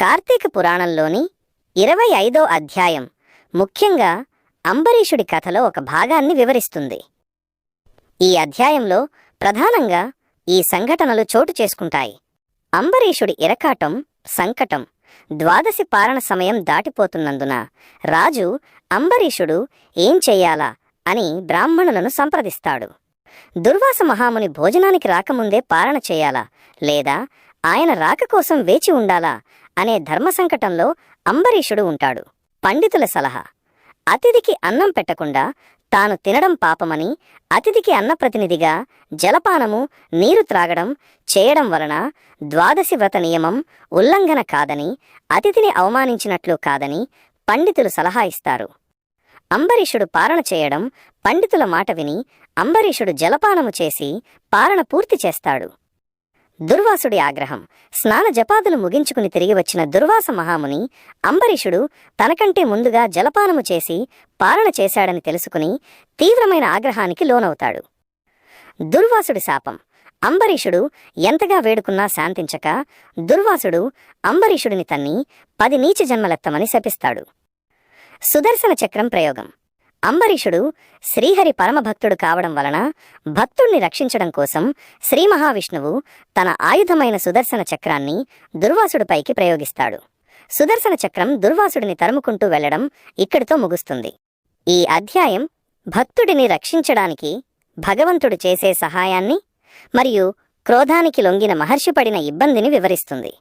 కార్తీక పురాణంలోని ఇరవై ఐదో అధ్యాయం ముఖ్యంగా అంబరీషుడి కథలో ఒక భాగాన్ని వివరిస్తుంది. ఈ అధ్యాయంలో ప్రధానంగా ఈ సంఘటనలు చోటు చేసుకుంటాయి. అంబరీషుడి ఇరకాటం సంకటం ద్వాదశి పారణ సమయం దాటిపోతున్నందున రాజు అంబరీషుడు ఏం చెయ్యాలా అని బ్రాహ్మణులను సంప్రదిస్తాడు. దుర్వాస మహాముని భోజనానికి రాకముందే పారణ చేయాలా లేదా ఆయన రాక కోసం వేచి ఉండాలా అనే ధర్మ సంకటంలో అంబరీషుడు ఉంటాడు. పండితుల సలహా. అతిథికి అన్నం పెట్టకుండా తాను తినడం పాపమని అతిథికి అన్నప్రతినిధిగా జలపానము నీరు త్రాగడం చేయడం వలన ద్వాదశి వ్రత నియమం ఉల్లంఘన కాదని అతిథిని అవమానించినట్లు కాదని పండితులు సలహా ఇస్తారు. అంబరీషుడు పారణ చేయడం పండితుల మాట విని అంబరీషుడు జలపానము చేసి పారణ పూర్తి చేస్తాడు. దుర్వాసుడి ఆగ్రహం. స్నాన జపాదులు ముగించుకుని తిరిగి వచ్చిన దుర్వాస మహాముని అంబరీషుడు తనకంటే ముందుగా జలపానము చేసి పాలన చేశాడని తెలుసుకుని తీవ్రమైన ఆగ్రహానికి లోనవుతాడు. దుర్వాసుడి శాపం. అంబరీషుడు ఎంతగా వేడుకున్నా శాంతించక దుర్వాసుడు అంబరీషుడిని తన్ని పది నీచ జన్మలెత్తమని శపిస్తాడు. సుదర్శన చక్రం ప్రయోగం. అంబరీషుడు శ్రీహరి పరమభక్తుడు కావడం వలన భక్తుణ్ణి రక్షించడం కోసం శ్రీ మహావిష్ణువు తన ఆయుధమైన సుదర్శన చక్రాన్ని దుర్వాసుడిపైకి ప్రయోగిస్తాడు. సుదర్శన చక్రం దుర్వాసుడిని తరుముకుంటూ వెళ్ళడం ఇక్కడితో ముగుస్తుంది. ఈ అధ్యాయం భక్తుడిని రక్షించడానికి భగవంతుడు చేసే సహాయాన్ని మరియు క్రోధానికి లొంగిన మహర్షి పడిన ఇబ్బందిని వివరిస్తుంది.